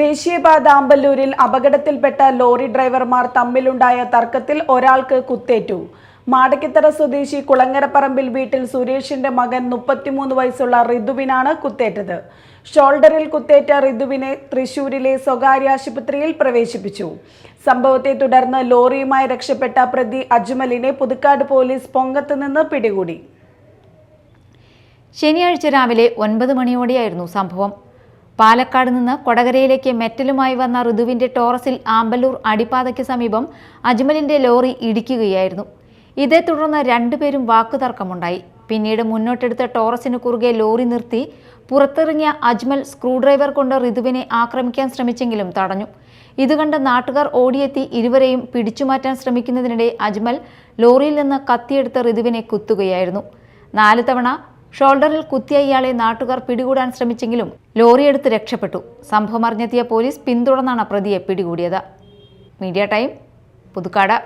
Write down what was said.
ദേശീയപാത അമ്പല്ലൂരിൽ അപകടത്തിൽപ്പെട്ട ലോറി ഡ്രൈവർമാർ തമ്മിലുണ്ടായ തർക്കത്തിൽ ഒരാൾക്ക് കുത്തേറ്റു. മാടക്കിത്തറ സ്വദേശി കുളങ്ങരപ്പറമ്പിൽ വീട്ടിൽ സുരേഷിന്റെ മകൻ മുപ്പത്തിമൂന്ന് വയസ്സുള്ള ഋതുവിനാണ് കുത്തേറ്റത്. ഷോൾഡറിൽ കുത്തേറ്റ ഋതുവിനെ തൃശൂരിലെ സ്വകാര്യ ആശുപത്രിയിൽ പ്രവേശിപ്പിച്ചു. സംഭവത്തെ തുടർന്ന് ലോറിയുമായി രക്ഷപ്പെട്ട പ്രതി അജ്മലിനെ പുതുക്കാട് പോലീസ് പൊങ്കത്ത് നിന്ന് പിടികൂടി. ശനിയാഴ്ച രാവിലെ ഒൻപത് മണിയോടെയായിരുന്നു സംഭവം. പാലക്കാട് നിന്ന് കൊടകരയിലേക്ക് മെറ്റലുമായി വന്ന ഋതുവിന്റെ ടോറസിൽ ആമ്പല്ലൂർ അടിപ്പാതയ്ക്ക് സമീപം അജ്മലിന്റെ ലോറി ഇടിക്കുകയായിരുന്നു. ഇതേ തുടർന്ന് രണ്ടുപേരും വാക്കുതർക്കമുണ്ടായി. പിന്നീട് മുന്നോട്ടെടുത്ത ടോറസിന് കുറുകെ ലോറി നിർത്തി പുറത്തിറങ്ങിയ അജ്മൽ സ്ക്രൂഡ്രൈവർ കൊണ്ട് ഋതുവിനെ ആക്രമിക്കാൻ ശ്രമിച്ചെങ്കിലും തടഞ്ഞു. ഇതുകണ്ട് നാട്ടുകാർ ഓടിയെത്തി ഇരുവരെയും പിടിച്ചുമാറ്റാൻ ശ്രമിക്കുന്നതിനിടെ അജ്മൽ ലോറിയിൽ നിന്ന് കത്തിയെടുത്ത ഋതുവിനെ കുത്തുകയായിരുന്നു. നാല് തവണ ഷോൾഡറിൽ കുത്തിയ ഇയാളെ നാട്ടുകാർ പിടികൂടാൻ ശ്രമിച്ചെങ്കിലും ലോറിയെടുത്ത് രക്ഷപ്പെട്ടു. സംഭവം അറിഞ്ഞെത്തിയ പോലീസ് പിന്തുടർന്നാണ് പ്രതിയെ പിടികൂടിയത്. Media time Puthukkad.